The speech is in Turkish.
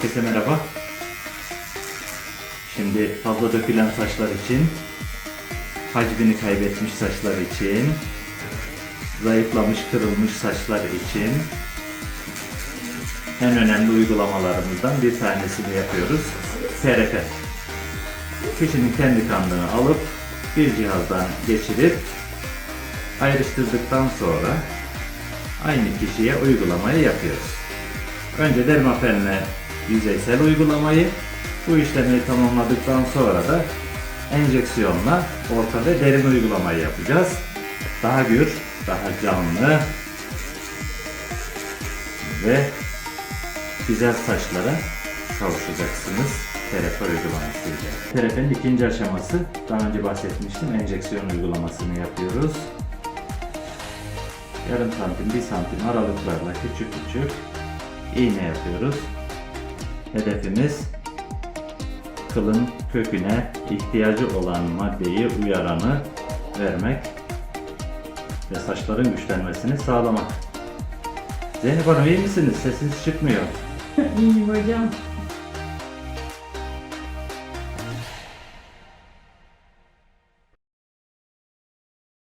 Herkese merhaba. Şimdi fazla dökülen saçlar için, hacmini kaybetmiş saçlar için, zayıflamış, kırılmış saçlar için en önemli uygulamalarımızdan bir tanesini yapıyoruz. TRF. Kişinin kendi kanını alıp bir cihazdan geçirip ayrıştırdıktan sonra aynı kişiye uygulamayı yapıyoruz. Önce dermapenle yüzeysel uygulamayı, bu işlemi tamamladıktan sonra da enjeksiyonla orta ve derin uygulamayı yapacağız. Daha gür, daha canlı ve güzel saçlara kavuşacaksınız. TRF uygulamasıyla. TRF'nin ikinci aşaması, daha önce bahsetmiştim, enjeksiyon uygulamasını yapıyoruz. Yarım santim, bir santim aralıklarla küçük küçük iğne yapıyoruz. Hedefimiz kılın köküne ihtiyacı olan maddeyi, uyaranı vermek ve saçların güçlenmesini sağlamak. Zeynep Hanım iyi misiniz? Sesiniz çıkmıyor. İyiyim hocam.